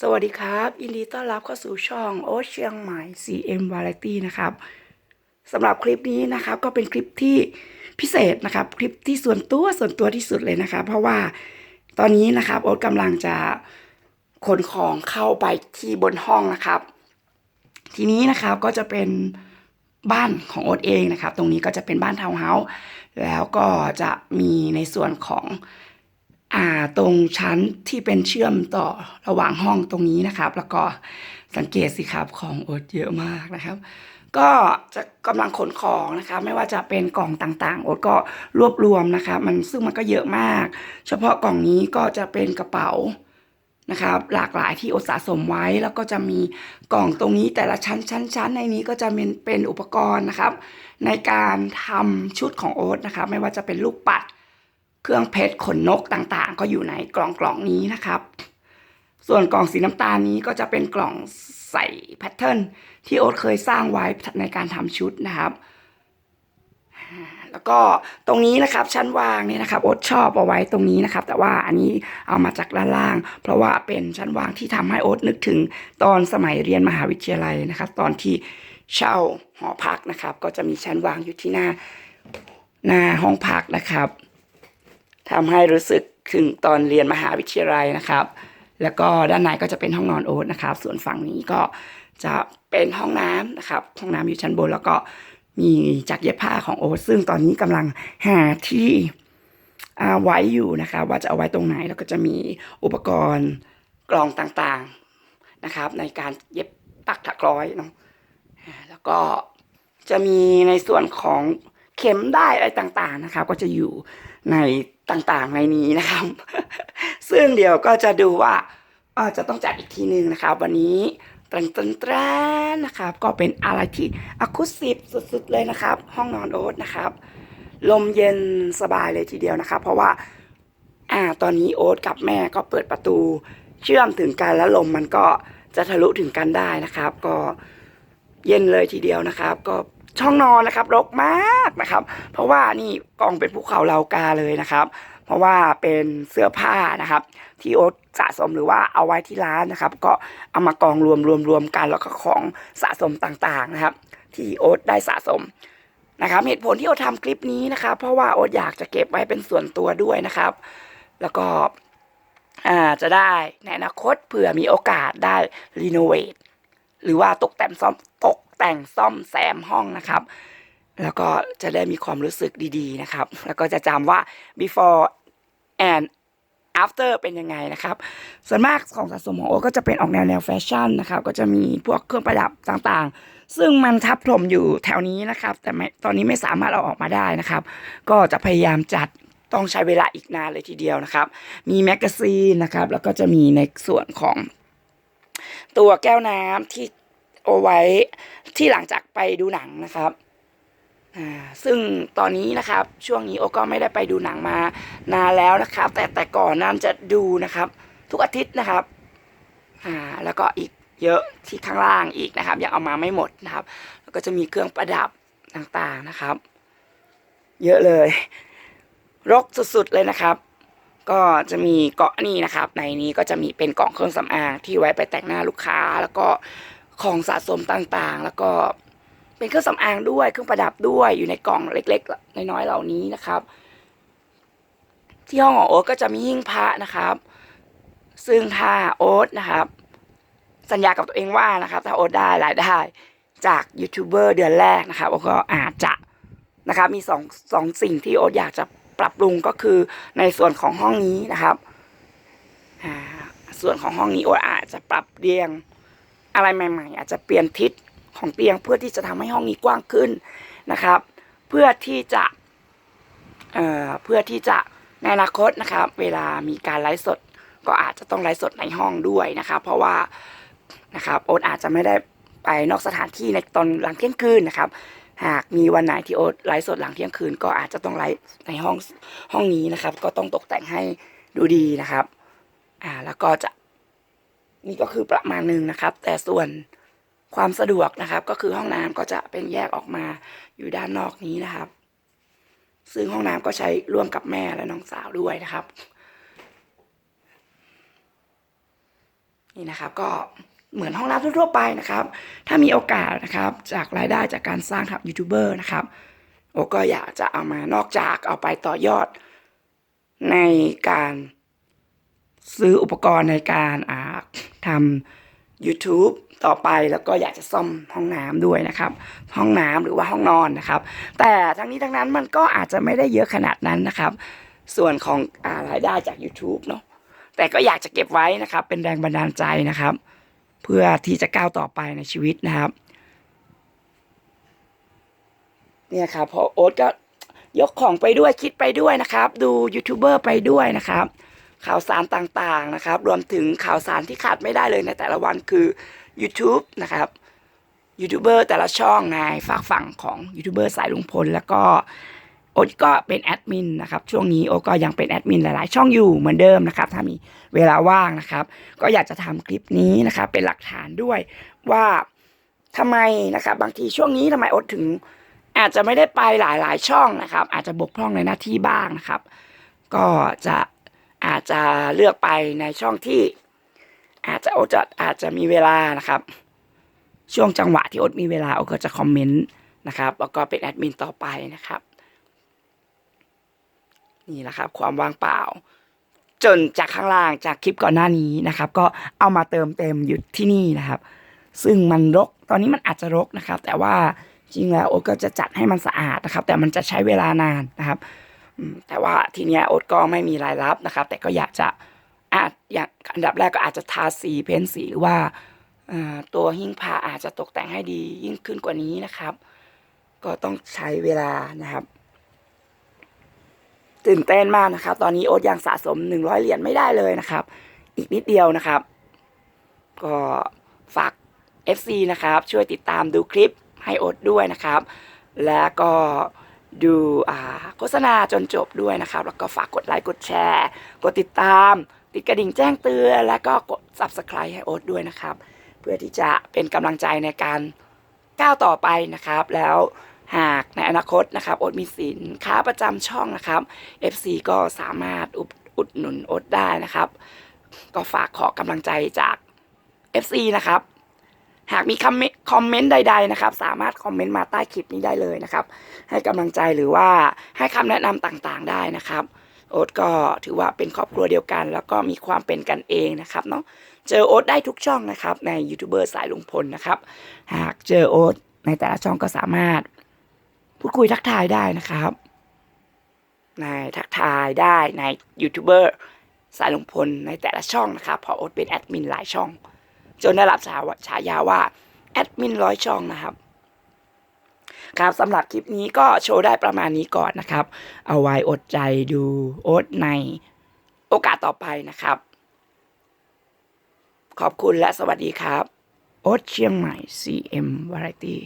สวัสดีครับยินดีต้อนรับเข้าสู่ช่องโอ๊ตเชียงใหม่ CM Variety นะครับสำหรับคลิปนี้นะครับก็เป็นคลิปที่พิเศษนะครับ คลิปที่ส่วนตัวส่วนตัวที่สุดเลยนะครับเพราะว่าตอนนี้นะครับโอ๊ตกำลังจะขนของเข้าไปที่บนห้องนะครับ ทีนี้นะครับก็จะเป็นบ้านของโอ๊ตเองนะครับ ตรงนี้ก็จะเป็นบ้านทาวน์เฮาส์แล้วก็จะมีในส่วนของ ตรงชั้นที่เป็นเชื่อมต่อระหว่างห้องตรงนี้นะครับ แล้วก็สังเกตสิครับของโอ๊ตเยอะมากนะครับ ก็จะกำลังขนของนะครับ ไม่ว่าจะเป็นกล่องต่างๆโอ๊ตก็รวบรวมนะครับ มันซึ่งมันก็เยอะมาก เฉพาะกล่องนี้ก็จะเป็นกระเป๋านะครับหลากหลายที่โอ๊ตสะสมไว้แล้วก็จะมีกล่องตรงนี้แต่ละชั้นชั้นชั้นในนี้ก็จะเป็นเป็นอุปกรณ์นะครับ ในการทำชุดของโอ๊ตนะครับ ไม่ว่าจะเป็นลูกปัด เครื่องเพชรขนนกต่างๆ ก็อยู่ในกล่องกล่องนี้นะครับ ส่วนกล่องสีน้ำตาลนี้ก็จะเป็นกล่องใส่แพทเทิร์นที่โอ๊ตเคยสร้างไว้ในการทำชุดนะครับ แล้วก็ตรงนี้นะครับชั้นวางเนี่ยนะครับโอ๊ตชอบเอาไว้ตรงนี้นะครับ แต่ว่าอันนี้เอามาจากด้านล่าง เพราะว่าเป็นชั้นวางที่ทำให้โอ๊ตนึกถึงตอนสมัยเรียนมหาวิทยาลัยนะครับ ตอนที่เช่าหอพักนะครับ ก็จะมีชั้นวางอยู่ที่หน้าหน้าห้องพักนะครับ ทำให้รู้สึกถึงตอนเรียนมหาวิทยาลัยนะครับ แล้วก็ด้านในก็จะเป็นห้องนอนโอ๊ตนะครับ ส่วนฝั่งนี้ก็จะเป็นห้องน้ำนะครับ ห้องน้ำอยู่ชั้นบนแล้วก็มีจักรเย็บผ้าของโอ๊ตซึ่งตอนนี้กำลังหาที่อ่าไว้อยู่นะครับว่าจะเอาไว้ตรงไหนแล้วก็จะมีอุปกรณ์กล่องต่างๆนะครับ ในการเย็บปักถักร้อยเนาะแล้วก็จะมีในส่วนของ เข็มได้อะไรต่างๆนะครับ ก็จะอยู่ในต่างๆในนี้นะครับ ซึ่งเดี๋ยวก็จะดูว่าจะต้องจัดอีกทีหนึ่งนะครับ วันนี้ตรันตรันตรนนะครับ ก็เป็นอะไรที่อะคูสติกสุดๆเลยนะครับ ห้องนอนโอ๊ตนะครับ ลมเย็นสบายเลยทีเดียวนะครับ เพราะว่าอ่าตอนนี้โอ๊ตกับแม่ก็เปิดประตูเชื่อมถึงกันแล้วลมมันก็จะทะลุถึงกันได้นะครับ ก็เย็นเลยทีเดียวนะครับ ก็ ช่องนอนนะครับรกมากนะครับ เพราะว่านี่กองเป็นภูเขาเหลากาเลยนะครับ เพราะว่าเป็นเสื้อผ้านะครับ ที่โอ๊ตสะสมหรือว่าเอาไว้ที่ร้านนะครับ ก็เอามากองรวมรวมรวมกันแล้วก็ของสะสมต่างๆนะครับ ที่โอ๊ตได้สะสมนะครับ เหตุผลที่โอ๊ตทำคลิปนี้นะครับ เพราะว่าโอ๊ตอยากจะเก็บไว้เป็นส่วนตัวด้วยนะครับ แล้วก็อ่าจะได้ในอนาคตเผื่อมีโอกาสได้รีโนเวทหรือว่าตกแต่งซ่อมตก แต่งซ่อมแซมห้องนะครับ แล้วก็จะได้มีความรู้สึกดีๆนะครับ แล้วก็จะจำว่า before and after เป็นยังไงนะครับ ส่วนมากของสะสมของโอก็จะเป็นออกแนวแนวแฟชั่นนะครับ ก็จะมีพวกเครื่องประดับต่างๆ ซึ่งมันทับถมอยู่แถวนี้นะครับ แต่ตอนนี้ไม่สามารถเอาออกมาได้นะครับ ก็จะพยายามจัดต้องใช้เวลาอีกนานเลยทีเดียวนะครับ มีแมกกาซีนนะครับ แล้วก็จะมีในส่วนของตัวแก้วน้ำที่ เอาไว้ที่หลังจากไปดูหนังนะครับอ่าซึ่งตอนนี้นะครับช่วงนี้โอก็ไม่ได้ไปดูหนังมานานแล้วนะครับ แต่แต่ก่อนนั้นจะดูนะครับ ทุกอาทิตย์นะครับอ่าแล้วก็อีกเยอะที่ข้างล่างอีกนะครับ ยังเอามาไม่หมดนะครับ แล้วก็จะมีเครื่องประดับต่างๆนะครับ เยอะเลย รกสุดๆเลยนะครับ ก็จะมีเกาะนี่นะครับ ในนี้ก็จะมีเป็นกล่องเครื่องสำอางที่ไว้ไปแต่งหน้าลูกค้า แล้วก็ ของสะสมต่างๆ แล้วก็เป็นเครื่องสำอางด้วยเครื่องประดับด้วยอยู่ในกล่องเล็กๆ น้อยๆเหล่านี้นะครับ ที่ห้องของโอ๊ตก็จะมีหิ้งพระนะครับ ซึ่งถ้าโอ๊ตนะครับ สัญญากับตัวเองว่านะครับ ถ้าโอ๊ตได้รายได้จากยูทูบเบอร์เดือนแรกนะครับโอ๊ตก็อาจจะนะครับ มีสองสองสิ่งที่โอ๊ตอยากจะปรับปรุงก็คือในส่วนของห้องนี้นะครับส่วนของห้องนี้โอ๊ตอาจจะปรับเรียง อะไรใหม่ ๆ อาจจะเปลี่ยนทิศของเตียงเพื่อที่จะทำให้ห้องนี้กว้างขึ้นนะครับ เพื่อที่จะเอ่อเพื่อที่จะในอนาคตนะครับ เวลามีการไลฟ์สด ก็อาจจะต้องไลฟ์สดในห้องด้วยนะครับ เพราะว่านะครับโอ๊ตอาจจะไม่ได้ไปนอกสถานที่ในตอนหลังเที่ยงคืนนะครับ หากมีวันไหนที่โอ๊ตไลฟ์สดหลังเที่ยงคืน ก็อาจจะต้องไลฟ์ในห้องห้องนี้นะครับ ก็ต้องตกแต่งให้ดูดีนะครับ อ่าแล้วก็จะ นี่ก็คือประมาณหนึ่งนะครับ แต่ส่วนความสะดวกนะครับ ก็คือห้องน้ำก็จะเป็นแยกออกมาอยู่ด้านนอกนี้นะครับ ซึ่งห้องน้ำก็ใช้ร่วมกับแม่และน้องสาวด้วยนะครับ นี่นะครับก็เหมือนห้องน้ำทั่วไปนะครับ ถ้ามีโอกาสนะครับ จากรายได้จากการสร้างทำยูทูบเบอร์นะครับโอก็อยากจะเอามานอกจากเอาไปต่อยอดในการ ซื้ออุปกรณ์ในการาทำ YouTube ต่อไปแล้วก็อยากจะซ่อมห้องน้ำด้วยนะครับ ห้องน้ำหรือว่าห้องนอนนะครับ แต่ทั้งนี้ทั้งนั้นมันก็อาจจะไม่ได้เยอะขนาดนั้นนะครับ ส่วนของอารายได้จาก YouTube เนาะแต่ก็อยากจะเก็บไว้นะครับ เป็นแรงบันดาลใจนะครับ เพื่อที่จะก้าวต่อไปในชีวิตนะครับ เนี่ยครับพอโอ๊ตก็ยกของไปด้วยคิดไปด้วยนะครับ ดูยูทูบเบอร์ไปด้วยนะครับ ข่าวสารต่างๆนะครับ รวมถึงข่าวสารที่ขาดไม่ได้เลยในแต่ละวันคือ YouTube นะครับยูทูบเบอร์แต่ละช่องในฝากฝั่งของยูทูบเบอร์สายลุงพลแล้วก็โอ๊ตก็เป็นแอดมินนะครับ ช่วงนี้โอ๊ตก็ยังเป็นแอดมินหลายๆ ช่องอยู่เหมือนเดิมนะครับ ถ้ามีเวลาว่างนะครับ ก็อยากจะทำคลิปนี้นะครับ เป็นหลักฐานด้วยว่าทำไมนะครับ บางทีช่วงนี้ทำไมโอ๊ตถึง อาจจะไม่ได้ไปหลายๆ ช่องนะครับ อาจจะบกพร่องในหน้าที่บ้างนะครับ ก็จะ อาจจะเลือกไปในช่องที่ อาจจะโอจะอาจจะมีเวลานะครับ ช่วงจังหวะที่โอ๊ตมีเวลาโอ๊ตก็จะคอมเมนต์นะครับ แล้วก็เป็นแอดมินต่อไปนะครับ นี่แหละครับ ความว่างเปล่า จนจากข้างล่างจากคลิปก่อนหน้านี้นะครับ ก็เอามาเติมเต็มอยู่ที่นี่นะครับ ซึ่งมันรกตอนนี้มันอาจจะรกนะครับ แต่ว่าจริงแล้วโอก็จะจัดให้มันสะอาดนะครับ แต่มันจะใช้เวลานานนะครับ แต่ว่าทีเนี้ยโอ๊ตก็ไม่มีรายรับนะครับ แต่ก็อยากจะอาจอย่างอันดับแรกก็อาจจะทาสีเพ้นสีหรือว่าตัวหิ้งพาอาจจะตกแต่งให้ดียิ่งขึ้นกว่านี้นะครับ ก็ต้องใช้เวลานะครับตื่นเต้นมากนะครับ ตอนนี้โอ๊ตยังสะสมหนึ่งร้อยเหรียญไม่ได้เลยนะครับ อีกนิดเดียวนะครับ ก็ฝาก FC นะครับ ช่วยติดตามดูคลิปให้โอ๊ตด้วยนะครับ แล้วก็ ดูโฆษณาจนจบด้วยนะครับ แล้วก็ฝากกดไลค์กดแชร์ กดติดตาม ติดกระดิ่งแจ้งเตือน แล้วก็กด Subscribe ให้โอ๊ตด้วยนะครับ เพื่อที่จะเป็นกำลังใจในการก้าวต่อไปนะครับ แล้วหากในอนาคตนะครับโอ๊ตมีสินค้าประจำช่องนะครับ FC ก็สามารถอุดอุดหนุนโอ๊ตได้นะครับ ก็ฝากขอกำลังใจจาก FC นะครับ หากมีคอมเมนต์คอมเมนต์ใด ๆ นะครับ สามารถคอมเมนต์มาใต้คลิปนี้ได้เลยนะครับ ให้กำลังใจหรือว่าให้คำแนะนำต่างๆได้นะครับ โอ๊ตก็ถือว่าเป็นครอบครัวเดียวกัน แล้วก็มีความเป็นกันเองนะครับเนาะเจอโอ๊ตได้ทุกช่องนะครับในยูทูบเบอร์สายลุงพลนะครับ หากเจอโอ๊ตในแต่ละช่องก็สามารถ พูดคุยทักทายได้นะครับในทักทายได้ในยูทูบเบอร์สายลุงพลในแต่ละช่องนะครับเพราะโอ๊ตเป็นแอดมินหลายช่อง จนได้รับฉายาฉายาว่าแอดมินร้อยช่องนะครับครับสำหรับคลิปนี้ก็โชว์ได้ประมาณนี้ก่อนนะครับ เอาไว้อดใจดูโอ๊ตในโอกาสต่อไปนะครับ ขอบคุณและสวัสดีครับ โอ๊ตเชียงใหม่ CM Variety